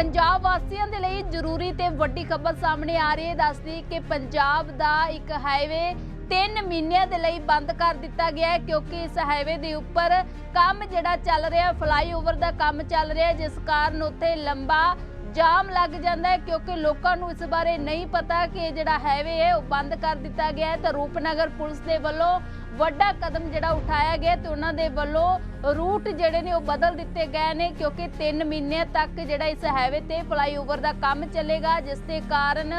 ਪੰਜਾਬ ਵਾਸੀਆਂ ਦੇ ਲਈ ਜ਼ਰੂਰੀ ਤੇ ਵੱਡੀ ਖਬਰ ਸਾਹਮਣੇ ਆ ਰਹੀ ਹੈ। ਦੱਸਦੀ ਕਿ ਪੰਜਾਬ ਦਾ ਇੱਕ ਹਾਈਵੇ 3 ਮਹੀਨਿਆਂ ਦੇ ਲਈ ਬੰਦ ਕਰ ਦਿੱਤਾ ਗਿਆ ਹੈ ਕਿਉਂਕਿ ਇਸ ਹਾਈਵੇ ਦੇ ਉੱਪਰ ਕੰਮ ਜਿਹੜਾ ਚੱਲ ਰਿਹਾ ਫਲਾਈਓਵਰ ਦਾ ਕੰਮ ਚੱਲ ਰਿਹਾ ਜਿਸ ਕਾਰਨ ਉੱਥੇ ਲੰਬਾ ਜਾਮ ਲੱਗ ਜਾਂਦਾ ਹੈ ਕਿਉਂਕਿ ਲੋਕਾਂ ਨੂੰ ਇਸ ਬਾਰੇ ਨਹੀਂ ਪਤਾ ਕਿ ਇਹ ਜਿਹੜਾ ਹਾਈਵੇ ਹੈ ਉਹ ਬੰਦ ਕਰ ਦਿੱਤਾ ਗਿਆ ਹੈ। ਤਾਂ ਰੂਪਨਗਰ ਪੁਲਿਸ ਦੇ ਵੱਲੋਂ ਵੱਡਾ ਕਦਮ ਜਿਹੜਾ ਉਠਾਇਆ ਗਿਆ ਤੇ ਉਹਨਾਂ ਦੇ ਵੱਲੋਂ ਰੂਟ ਜਿਹੜੇ ਨੇ ਉਹ ਬਦਲ ਦਿੱਤੇ ਗਏ ਨੇ ਕਿਉਂਕਿ 3 ਮਹੀਨੇ ਤੱਕ ਜਿਹੜਾ ਇਸ ਹਾਈਵੇ ਤੇ ਫਲਾਈਓਵਰ ਦਾ ਕੰਮ ਚੱਲੇਗਾ, ਜਿਸ ਦੇ ਕਾਰਨ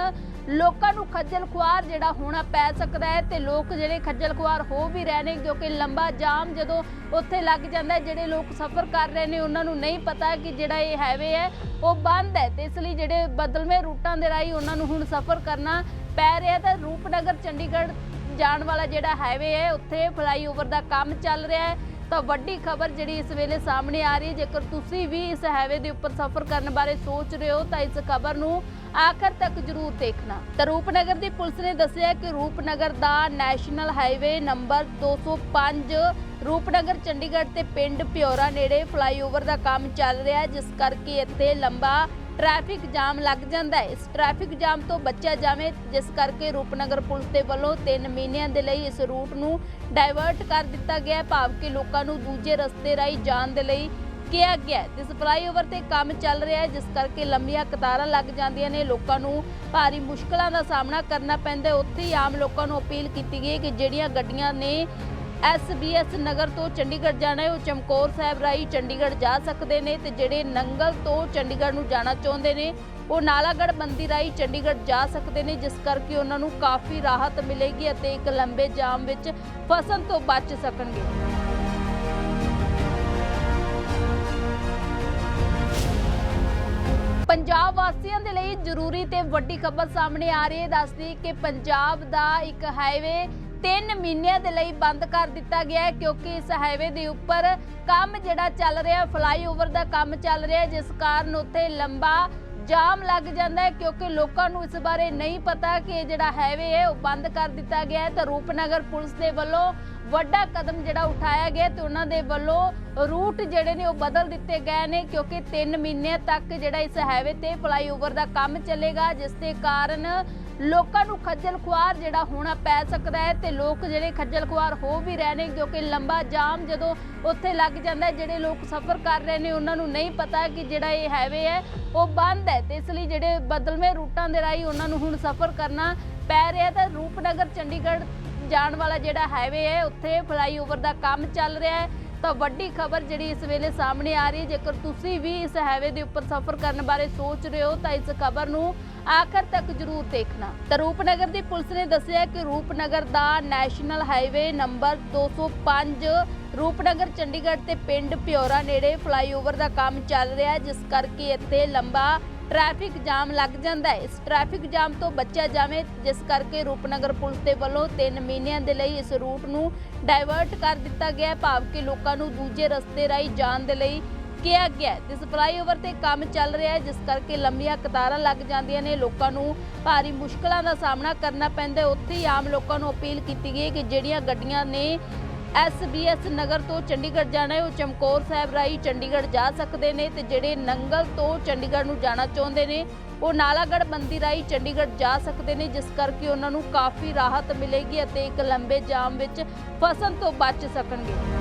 ਲੋਕਾਂ ਨੂੰ ਖੱਜਲ ਖੁਆਰ ਜਿਹੜਾ ਹੋਣਾ ਪੈ ਸਕਦਾ ਹੈ ਤੇ ਲੋਕ ਜਿਹੜੇ ਖੱਜਲ ਖੁਆਰ ਹੋ ਵੀ ਰਹੇ ਨੇ ਕਿਉਂਕਿ ਲੰਬਾ ਜਾਮ ਜਦੋਂ ਉੱਥੇ ਲੱਗ ਜਾਂਦਾ ਹੈ, ਜਿਹੜੇ ਲੋਕ ਸਫ਼ਰ ਕਰ ਰਹੇ ਨੇ, ਉਹਨਾਂ ਨੂੰ ਨਹੀਂ ਪਤਾ ਕਿ ਜਿਹੜਾ ਇਹ ਹਾਈਵੇ ਹੈ, ਉਹ ਬੰਦ ਹੈ ਤੇ ਇਸ ਲਈ ਜਿਹੜੇ ਬਦਲਵੇਂ ਰੂਟਾਂ ਦੇ ਰਾਹੀਂ ਉਹਨਾਂ ਨੂੰ ਹੁਣ ਸਫ਼ਰ ਕਰਨਾ ਪੈ ਰਿਹਾ ਤਾਂ ਰੂਪਨਗਰ, ਚੰਡੀਗੜ੍ਹ ਜਾਣ ਵਾਲਾ ਜਿਹੜਾ ਹਾਈਵੇ ਹੈ, ਉੱਥੇ ਫਲਾਈਓਵਰ ਦਾ ਕੰਮ ਚੱਲ ਰਿਹਾ ਹੈ। ਤਾਂ ਵੱਡੀ ਖਬਰ ਜਿਹੜੀ ਇਸ ਵੇਲੇ ਸਾਹਮਣੇ ਆ ਰਹੀ ਹੈ। ਜੇਕਰ ਤੁਸੀਂ ਵੀ ਇਸ ਹਾਈਵੇ ਦੇ ਉੱਪਰ ਸਫ਼ਰ ਕਰਨ ਬਾਰੇ ਸੋਚ ਰਹੇ ਹੋ, ਤਾਂ ਇਸ ਖਬਰ ਨੂੰ ਆਖਰ ਤੱਕ ਜ਼ਰੂਰ ਦੇਖਣਾ। ਤਾਂ ਰੂਪਨਗਰ ਦੀ ਪੁਲਿਸ ਨੇ ਦੱਸਿਆ ਕਿ ਰੂਪਨਗਰ ਦਾ national highway number 205 Rupnagar, Chandigarh ਤੇ ਪਿੰਡ ਪਿਓਰਾ ਨੇੜੇ ਫਲਾਈਓਵਰ ਦਾ ਕੰਮ ਚੱਲ ਰਿਹਾ ਜਿਸ ਕਰਕੇ ਇੱਥੇ ਲੰਬਾ ਟ੍ਰੈਫਿਕ ਜਾਮ ਲੱਗ ਜਾਂਦਾ ਹੈ। ਇਸ ਟ੍ਰੈਫਿਕ ਜਾਮ ਤੋਂ ਬਚਿਆ ਜਾਵੇ, ਜਿਸ ਕਰਕੇ ਰੂਪਨਗਰ ਪੁਲਿਸ ਦੇ ਵੱਲੋਂ 3 ਮਹੀਨਿਆਂ ਦੇ ਲਈ ਇਸ ਰੂਟ ਨੂੰ ਡਾਇਵਰਟ ਕਰ ਦਿੱਤਾ ਗਿਆ ਹੈ, ਭਾਵ ਕਿ ਲੋਕਾਂ ਨੂੰ ਦੂਜੇ ਰਸਤੇ ਰਾਹੀਂ ਜਾਣ ਦੇ ਲਈ ਕਿਹਾ ਗਿਆ ਤੇ ਇਸ ਫਲਾਈਓਵਰ ਤੇ ਕੰਮ ਚੱਲ ਰਿਹਾ ਹੈ, ਜਿਸ ਕਰਕੇ ਲੰਮੀਆਂ ਕਤਾਰਾਂ ਲੱਗ ਜਾਂਦੀਆਂ ਨੇ। ਲੋਕਾਂ ਨੂੰ ਭਾਰੀ ਮੁਸ਼ਕਲਾਂ ਦਾ ਸਾਹਮਣਾ ਕਰਨਾ ਪੈਂਦਾ ਉੱਥੇ ਹੀ ਆਮ ਲੋਕਾਂ ਨੂੰ ਅਪੀਲ ਕੀਤੀ ਗਈ ਹੈ ਕਿ ਜਿਹੜੀਆਂ ਗੱਡੀਆਂ ਨੇ ਐਸਬੀਐਸ ਨਗਰ ਤੋਂ ਚੰਡੀਗੜ੍ਹ ਜਾਣਾ ਹੈ। ਉਹ ਚਮਕੌਰ ਸਾਹਿਬ ਰਾਹੀਂ ਚੰਡੀਗੜ੍ਹ ਜਾ ਸਕਦੇ ਨੇ ਤੇ ਜਿਹੜੇ ਨੰਗਲ ਤੋਂ ਚੰਡੀਗੜ੍ਹ ਨੂੰ ਜਾਣਾ ਚਾਹੁੰਦੇ ਨੇ, ਉਹ ਨਾਲਾਗੜ੍ਹ ਬੰਦੀ ਰਾਹੀਂ ਚੰਡੀਗੜ੍ਹ ਜਾ ਸਕਦੇ ਨੇ, ਜਿਸ ਕਰਕੇ ਉਹਨਾਂ ਨੂੰ ਕਾਫੀ ਰਾਹਤ ਮਿਲੇਗੀ ਅਤੇ ਇੱਕ ਲੰਬੇ ਜਾਮ ਵਿੱਚ ਫਸਣ ਤੋਂ ਬਚ ਸਕਣਗੇ। ਪੰਜਾਬ ਵਾਸੀਆਂ ਦੇ ਲਈ ਜ਼ਰੂਰੀ ਤੇ ਵੱਡੀ ਖਬਰ ਸਾਹਮਣੇ ਆ ਰਹੀ ਹੈ। ਦੱਸਦੀ ਕਿ ਪੰਜਾਬ ਦਾ ਇੱਕ ਹਾਈਵੇ 3 ਮਹੀਨਿਆਂ ਦੇ ਲਈ ਬੰਦ ਕਰ ਦਿੱਤਾ ਗਿਆ ਹੈ ਕਿਉਂਕਿ ਇਸ ਹਾਈਵੇ ਦੇ ਉੱਪਰ ਕੰਮ ਜਿਹੜਾ ਚੱਲ ਰਿਹਾ ਫਲਾਈਓਵਰ ਦਾ ਕੰਮ ਚੱਲ ਰਿਹਾ ਜਿਸ ਕਾਰਨ ਉੱਥੇ ਲੰਬਾ ਜਾਮ ਲੱਗ ਜਾਂਦਾ ਹੈ ਕਿਉਂਕਿ ਲੋਕਾਂ ਨੂੰ ਇਸ ਬਾਰੇ ਨਹੀਂ ਪਤਾ ਕਿ ਇਹ ਜਿਹੜਾ ਹਾਈਵੇ ਹੈ ਉਹ ਬੰਦ ਕਰ ਦਿੱਤਾ ਗਿਆ ਹੈ। ਤਾਂ ਰੂਪਨਗਰ ਪੁਲਿਸ ਦੇ ਵੱਲੋਂ ਵੱਡਾ ਕਦਮ ਜਿਹੜਾ ਉਠਾਇਆ ਗਿਆ ਤੇ ਉਹਨਾਂ ਦੇ ਵੱਲੋਂ ਰੂਟ ਜਿਹੜੇ ਨੇ ਉਹ ਬਦਲ ਦਿੱਤੇ ਗਏ ਨੇ ਕਿਉਂਕਿ 3 ਮਹੀਨੇ ਤੱਕ ਜਿਹੜਾ ਇਸ ਹਾਈਵੇ ਤੇ ਫਲਾਈਓਵਰ ਦਾ ਕੰਮ ਚੱਲੇਗਾ, ਜਿਸ ਦੇ ਕਾਰਨ ਲੋਕਾਂ ਨੂੰ ਖੱਜਲ ਖੁਆਰ ਜਿਹੜਾ ਹੋਣਾ ਪੈ ਸਕਦਾ ਹੈ ਤੇ ਲੋਕ ਜਿਹੜੇ ਖੱਜਲ ਖੁਆਰ ਹੋ ਵੀ ਰਹੇ ਨੇ, ਕਿਉਂਕਿ ਲੰਬਾ ਜਾਮ ਜਦੋਂ ਉੱਥੇ ਲੱਗ ਜਾਂਦਾ ਹੈ, ਜਿਹੜੇ ਲੋਕ ਸਫ਼ਰ ਕਰ ਰਹੇ ਨੇ, ਉਹਨਾਂ ਨੂੰ ਨਹੀਂ ਪਤਾ ਕਿ ਜਿਹੜਾ ਇਹ ਹਾਈਵੇ ਹੈ, ਉਹ ਬੰਦ ਹੈ ਤੇ ਇਸ ਲਈ ਜਿਹੜੇ ਬਦਲਵੇਂ ਰੂਟਾਂ ਦੇ ਰਾਹੀਂ ਉਹਨਾਂ ਨੂੰ ਹੁਣ ਸਫ਼ਰ ਕਰਨਾ ਪੈ ਰਿਹਾ ਤਾਂ ਰੂਪਨਗਰ, ਚੰਡੀਗੜ੍ਹ ਜਾਣ ਵਾਲਾ ਜਿਹੜਾ ਹਾਈਵੇ ਹੈ, ਉੱਥੇ ਫਲਾਈਓਵਰ ਦਾ ਕੰਮ ਚੱਲ ਰਿਹਾ ਹੈ। ਤਾਂ ਵੱਡੀ ਖਬਰ ਜਿਹੜੀ ਇਸ ਵੇਲੇ ਸਾਹਮਣੇ ਆ ਰਹੀ ਹੈ। ਜੇਕਰ ਤੁਸੀਂ ਵੀ ਇਸ ਹਾਈਵੇ ਦੇ ਉੱਪਰ ਸਫ਼ਰ ਕਰਨ ਬਾਰੇ ਸੋਚ ਰਹੇ ਹੋ, ਤਾਂ ਇਸ ਖਬਰ ਨੂੰ ਆਖਰ ਤੱਕ ਜ਼ਰੂਰ ਦੇਖਣਾ। ਤਾਂ ਰੂਪਨਗਰ ਦੀ ਪੁਲਿਸ ਨੇ ਦੱਸਿਆ ਕਿ ਰੂਪਨਗਰ ਦਾ national highway number 205 Rupnagar, Chandigarh ਤੇ ਪਿੰਡ ਪਿਓਰਾ ਨੇੜੇ ਫਲਾਈਓਵਰ ਦਾ ਕੰਮ ਚੱਲ ਰਿਹਾ ਹੈ, ਜਿਸ ਕਰਕੇ ਇੱਥੇ ਲੰਬਾ ਟ੍ਰੈਫਿਕ ਜਾਮ ਲੱਗ ਜਾਂਦਾ ਹੈ। ਇਸ ਟ੍ਰੈਫਿਕ ਜਾਮ ਤੋਂ ਬਚਿਆ ਜਾਵੇ, ਜਿਸ ਕਰਕੇ ਰੂਪਨਗਰ ਪੁਲਿਸ ਦੇ ਵੱਲੋਂ 3 ਮਹੀਨਿਆਂ ਦੇ ਲਈ ਇਸ ਰੂਟ ਨੂੰ ਡਾਇਵਰਟ ਕਰ ਦਿੱਤਾ ਗਿਆ ਭਾਵ ਕਿ ਲੋਕਾਂ ਨੂੰ ਦੂਜੇ ਰਸਤੇ ਰਾਹੀਂ ਜਾਣ ਦੇ ਲਈ ਕਿਹਾ ਗਿਆ ਤੇ ਇਸ ਫਲਾਈਓਵਰ ਤੇ ਕੰਮ ਚੱਲ ਰਿਹਾ ਹੈ, ਜਿਸ ਕਰਕੇ ਲੰਮੀਆਂ ਕਤਾਰਾਂ ਲੱਗ ਜਾਂਦੀਆਂ ਨੇ। ਲੋਕਾਂ ਨੂੰ ਭਾਰੀ ਮੁਸ਼ਕਲਾਂ ਦਾ ਸਾਹਮਣਾ ਕਰਨਾ ਪੈਂਦਾ ਉੱਥੇ ਹੀ ਆਮ ਲੋਕਾਂ ਨੂੰ ਅਪੀਲ ਕੀਤੀ ਗਈ ਕਿ ਜਿਹੜੀਆਂ ਗੱਡੀਆਂ ਨੇ ਐਸਬੀਐਸ ਨਗਰ ਤੋਂ ਚੰਡੀਗੜ੍ਹ ਜਾਣਾ ਹੈ। ਉਹ ਚਮਕੌਰ ਸਾਹਿਬ ਰਾਹੀਂ ਚੰਡੀਗੜ੍ਹ ਜਾ ਸਕਦੇ ਨੇ ਤੇ ਜਿਹੜੇ ਨੰਗਲ ਤੋਂ ਚੰਡੀਗੜ੍ਹ ਨੂੰ ਜਾਣਾ ਚਾਹੁੰਦੇ ਨੇ, ਉਹ ਨਾਲਾਗੜ੍ਹ ਬੰਦੀ ਰਾਹੀਂ ਚੰਡੀਗੜ੍ਹ ਜਾ ਸਕਦੇ ਨੇ, ਜਿਸ ਕਰਕੇ ਉਹਨਾਂ ਨੂੰ ਕਾਫੀ ਰਾਹਤ ਮਿਲੇਗੀ ਅਤੇ ਇੱਕ ਲੰਬੇ ਜਾਮ ਵਿੱਚ ਫਸਣ ਤੋਂ ਬਚ ਸਕਣਗੇ।